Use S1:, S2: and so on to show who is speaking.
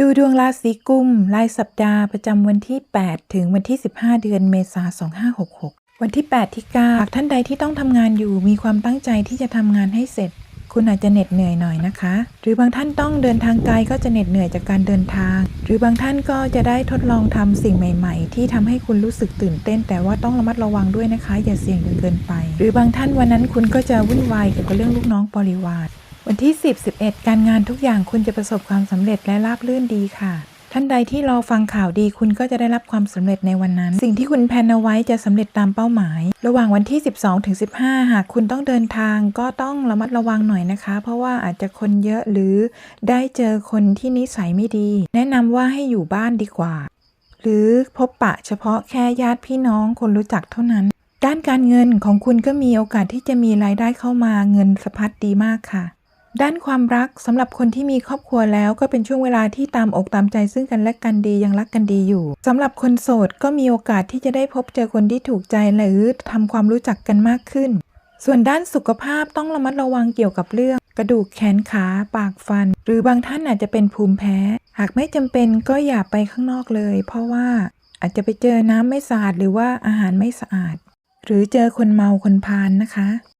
S1: ดูดวงราศีกุมรายสัปดาห์ประจำวันที่ 8 ถึงวันที่ 15 เดือนเมษายน 2566 วันที่ 8 ที่9หากท่านใดที่ต้องทำงานอยู่มีความตั้งใจที่จะทำงานให้เสร็จ คุณอาจจะเหน็ดเหนื่อยหน่อยนะคะ หรือบางท่านต้องเดินทางไกลก็จะเหน็ดเหนื่อยจากการเดินทาง หรือบางท่านก็จะได้ทดลองทำสิ่งใหม่ ๆ ที่ทำให้คุณรู้สึกตื่นเต้น แต่ว่าต้องระมัดระวังด้วยนะคะ อย่าเสี่ยงจนเกินไป หรือบางท่านวันนั้นคุณก็จะวุ่นวายเกี่ยวกับเรื่องลูกน้องบริวาร วันที่ 10 11 การงานทุกอย่างคุณจะประสบความสำเร็จและราบรื่นดีค่ะ ท่านใดที่รอฟังข่าวดีคุณก็จะได้รับความสำเร็จในวันนั้น สิ่งที่คุณแพลนเอาไว้จะสำเร็จตามเป้าหมาย ระหว่างวันที่ 12ถึง15 หากคุณต้องเดินทางก็ต้องระมัดระวังหน่อยนะคะ เพราะว่าอาจจะคนเยอะหรือได้เจอคนที่นิสัยไม่ดี แนะนำว่าให้อยู่บ้านดีกว่า หรือพบปะเฉพาะแค่ญาติพี่น้องคนรู้จักเท่านั้นด้านการเงินของคุณก็มีโอกาสที่จะมีรายได้เข้ามาเงินสะพัดดีมากค่ะ ด้านความรักสำหรับคนที่มีครอบครัวแล้วก็เป็นช่วงเวลาที่ตามอกตามใจซึ่งกันและกันดียังรักกันดีอยู่สำหรับคนโสดก็มีโอกาสที่จะได้พบเจอคนที่ถูกใจหรือทำความรู้จักกันมากขึ้น ส่วนด้านสุขภาพต้องระมัดระวังเกี่ยวกับเรื่อง กระดูกแขนขาปากฟัน หรือบางท่านอาจจะเป็นภูมิแพ้ หากไม่จำเป็นก็อย่าไปข้างนอกเลย เพราะว่าอาจจะไปเจอน้ำไม่สะอาดหรือว่าอาหารไม่สะอาด หรือเจอคนเมาคนพานนะคะ